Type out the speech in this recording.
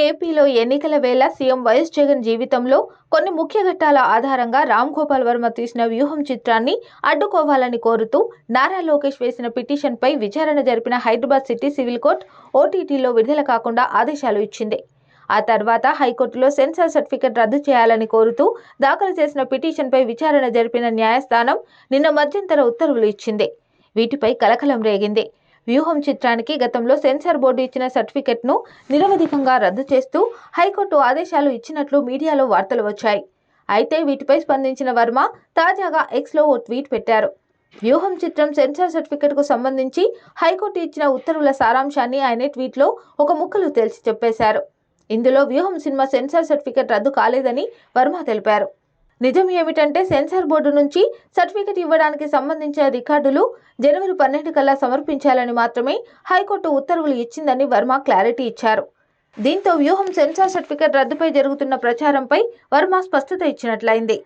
ఏపీలో ఎన్నికల వేళ సీఎం వైఎస్ జగన్ జీవితంలో కొన్ని ముఖ్య ఘట్టాల ఆధారంగా రామ్ గోపాల్ వర్మ తీసిన వ్యూహం చిత్రాన్ని అడ్డుకోవాలని కోరుతూ నారా లోకేష్ వేసిన పిటిషన్పై విచారణ జరిపిన హైదరాబాద్ సిటీ సివిల్ కోర్టు ఓటీటీలో విడుదల కాకుండా ఆదేశాలు ఇచ్చింది. ఆ తర్వాత హైకోర్టులో సెన్సార్ సర్టిఫికెట్ రద్దు చేయాలని కోరుతూ దాఖలు చేసిన పిటిషన్పై విచారణ జరిపిన న్యాయస్థానం నిన్న మధ్యంతర ఉత్తర్వులు ఇచ్చింది. వీటిపై కలకలం రేగింది. వ్యూహం చిత్రానికి గతంలో సెన్సార్ బోర్డు ఇచ్చిన సర్టిఫికెట్ను నిరవధికంగా రద్దు చేస్తూ హైకోర్టు ఆదేశాలు ఇచ్చినట్లు మీడియాలో వార్తలు వచ్చాయి. అయితే వీటిపై స్పందించిన వర్మ తాజాగా ఎక్స్లో ఓ ట్వీట్ పెట్టారు. వ్యూహం చిత్రం సెన్సార్ సర్టిఫికెట్కు సంబంధించి హైకోర్టు ఇచ్చిన ఉత్తర్వుల సారాంశాన్ని ఆయన ట్వీట్లో ఒక ముక్కలు తేల్చి చెప్పేశారు. ఇందులో వ్యూహం సినిమా సెన్సార్ సర్టిఫికెట్ రద్దు కాలేదని వర్మ తెలిపారు. నిజం ఏమిటంటే సెన్సార్ బోర్డు నుంచి సర్టిఫికెట్ ఇవ్వడానికి సంబంధించిన రికార్డులు జనవరి పన్నెండు కల్లా సమర్పించాలని మాత్రమే హైకోర్టు ఉత్తర్వులు ఇచ్చిందని వర్మ క్లారిటీ ఇచ్చారు. దీంతో వ్యూహం సెన్సార్ సర్టిఫికెట్ రద్దుపై జరుగుతున్న ప్రచారంపై వర్మ స్పష్టత ఇచ్చినట్లయింది.